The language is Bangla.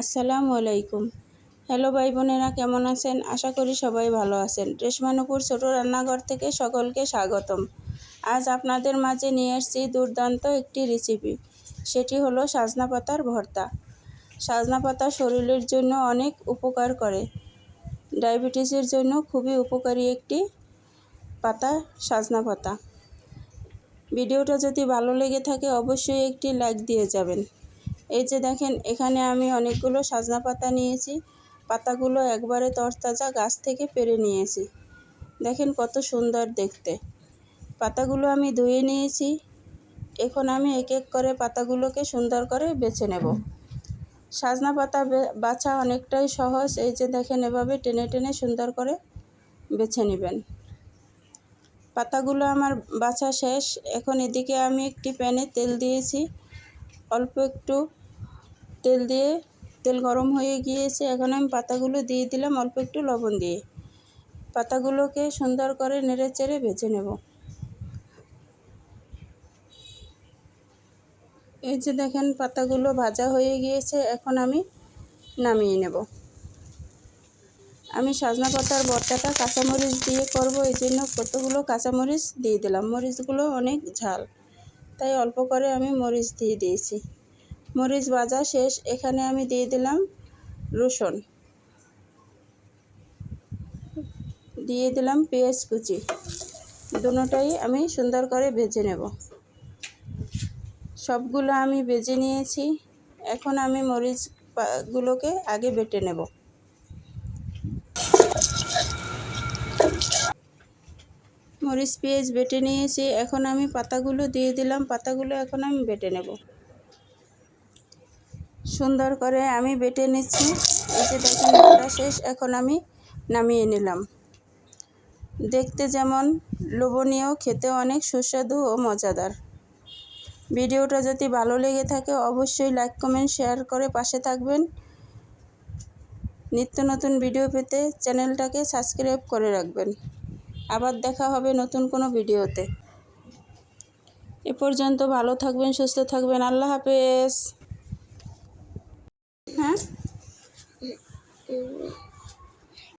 আসসালামু আলাইকুম। হ্যালো ভাই বোনেরা, কেমন আছেন? আশা করি সবাই ভালো আছেন। রেশমানুপুর ছোট রান্নাঘর থেকে সকলকে স্বাগতম। আজ আপনাদের মাঝে নিয়ে এসেছি দুর্দান্ত একটি রেসিপি সেটি হলো সাজনা পাতার ভর্তা। সাজনা পাতা শরীরের জন্য অনেক উপকার করে। ডায়াবেটিসের জন্য খুবই উপকারী একটি পাতা, সাজনা পাতা। ভিডিওটা যদি ভালো লেগে থাকে, অবশ্যই একটি লাইক দিয়ে যাবেন। এই যে দেখেন, এখানে আমি অনেকগুলো সাজনা পাতা নিয়েছি। পাতাগুলো একবারে তরতাজা গাছ থেকে পেরে নিয়েছি। দেখেন কত সুন্দর দেখতে। পাতাগুলো আমি ধুয়ে নিয়েছি। এখন আমি এক এক করে পাতাগুলোকে সুন্দর করে বেছে নেব। সাজনা পাতা বাছা অনেকটাই সহজ। এই যে দেখেন, এভাবে টেনে টেনে সুন্দর করে বেছে নেবেন। পাতাগুলো আমার বাছা শেষ। এখন এদিকে আমি একটি প্যানে তেল দিয়েছি। অল্প একটু তেল দিয়ে, তেল গরম হয়ে গিয়েছে, এখন আমি পাতাগুলো দিয়ে দিলাম অল্প একটু লবণ দিয়ে। পাতাগুলোকে সুন্দর করে নেড়ে চেড়ে ভেজে নেব। এই যে দেখেন, পাতাগুলো ভাজা হয়ে গিয়েছে, এখন আমি নামিয়ে নেব। আমি সাজনা পাতার বর্তাটা কাঁচামরিচ দিয়ে করব, এই জন্য কতগুলো কাঁচামরিচ দিয়ে দিলাম। মরিচগুলো অনেক ঝাল। তাই অল্প করে আমি মরিচ দিয়ে দিয়েছি। মরিচ ভাজা শেষ, এখানে আমি দিয়ে দিলাম রসুন। দিয়ে দিলাম পেঁয়াজ কুচি। দুটোটাই আমি সুন্দর করে ভেজে নেব। সবগুলো আমি ভেজে নিয়েছি। এখন আমি মরিচগুলোকে আগে বেটে নেব। মরিচ পেঁয়াজ বেটে নিয়েছি। এখন আমি পাতাগুলো দিয়ে দিলাম। পাতাগুলো এখন আমি বেটে নেব। সুন্দর করে আমি বেটে নিচ্ছি। এই যে দেখেন বাটা শেষ। এখন আমি নামিয়ে নিলাম। দেখতে যেমন লোভনীয়, খেতে অনেক সুস্বাদু ও মজাদার। ভিডিওটা যদি ভালো লেগে থাকে, অবশ্যই লাইক, কমেন্ট, শেয়ার করে পাশে থাকবেন। নিত্য নতুন ভিডিও পেতে চ্যানেলটাকে সাবস্ক্রাইব করে রাখবেন। আবার দেখা হবে নতুন কোনো ভিডিওতে। এ পর্যন্ত ভালো থাকবেন, সুস্থ থাকবেন। আল্লাহ হাফেজ। হ্যাঁ?